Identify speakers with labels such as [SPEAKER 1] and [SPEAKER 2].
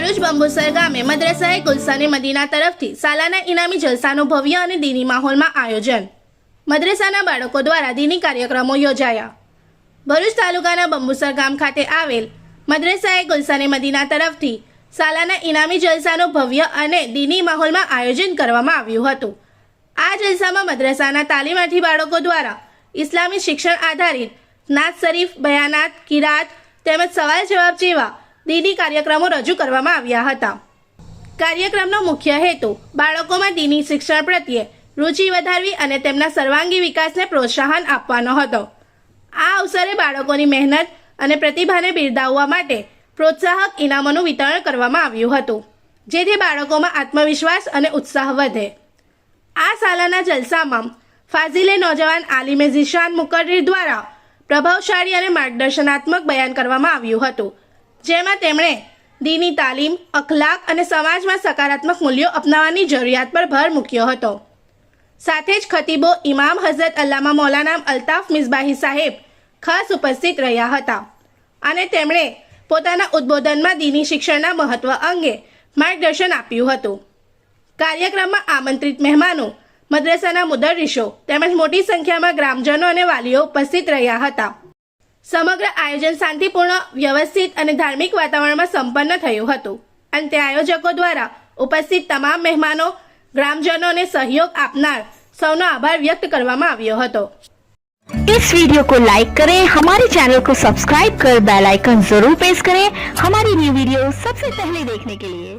[SPEAKER 1] ભરૂચ બંબુસર ગામે મદ્રસાએ ગુલસાને મદીના તરફથી સાલાના ઇનામી જલસાનું ભવ્ય અને દીની માહોલમાં આયોજન. મદ્રસાના બાળકો દ્વારા દીની કાર્યક્રમો યોજાયા. ભરૂચ તાલુકાના બંબુસર ગામ ખાતે આવેલ મદ્રસાએ ગુલસાને મદીના તરફથી સાલાના ઇનામી જલસાનું ભવ્ય અને દીની માહોલમાં આયોજન કરવામાં આવ્યું હતું. આ જલસામાં મદ્રસાના તાલીમાર્થી બાળકો દ્વારા ઇસ્લામી શિક્ષણ આધારિત નાત શરીફ બયાનાત કિરાત તેમજ સવાલ જવાબ જેવા દીની કાર્યક્રમો રજૂ કરવામાં આવ્યા હતા. કાર્યક્રમનો મુખ્ય હેતુ બાળકોમાં દીની શિક્ષણ પ્રત્યે રુચિ વધારવી અને તેમના સર્વાંગી વિકાસને પ્રોત્સાહન આપવાનો હતો. આ અવસરે બાળકોની મહેનત અને પ્રતિભાને બિરદાવવા માટે પ્રોત્સાહક ઇનામોનું વિતરણ કરવામાં આવ્યું હતું, જેથી બાળકોમાં આત્મવિશ્વાસ અને ઉત્સાહ વધે. આ સાલાના જલસામાં ફાઝિલે નોજવાન આલિમે ઝિશાન મુકર્રીર દ્વારા પ્રભાવશાળી અને માર્ગદર્શનાત્મક બયાન કરવામાં આવ્યું હતું જેમાં તેમણે દીની તાલીમ, અખલાક અને સમાજમાં સકારાત્મક મૂલ્યો અપનાવવાની જરૂરિયાત પર ભાર મૂક્યો હતો. સાથે જ ખતીબો ઇમામ હઝરત અલ્લામા મૌલાના અલ્તાફ મિસબાહી સાહેબ ખાસ ઉપસ્થિત રહ્યા હતા અને તેમણે પોતાના ઉદ્બોધનમાં દીની શિક્ષણના મહત્વ અંગે માર્ગદર્શન આપ્યું હતું. કાર્યક્રમમાં આમંત્રિત મહેમાનો, મદ્રસાના મુદરરીશો તેમજ મોટી સંખ્યામાં ગ્રામજનો અને વાલીઓ ઉપસ્થિત રહ્યા હતા. સમગ્ર આયોજન શાંતિપૂર્ણ વ્યવસ્થિત અને ધાર્મિક વાતાવરણમાં સંપન્ન થયું હતું અંતે આયોજકો દ્વારા ઉપસ્થિત તમામ મહેમાનો ગ્રામજનોને સહયોગ આપનાર સૌનો આભાર વ્યક્ત કરવામાં આવ્યો હતો
[SPEAKER 2] इस वीडियो को लाइक करें हमारे चैनल को सब्सक्राइब कर बेल आइकन जरूर प्रेस करें हमारी न्यू वीडियो सबसे पहले देखने के लिए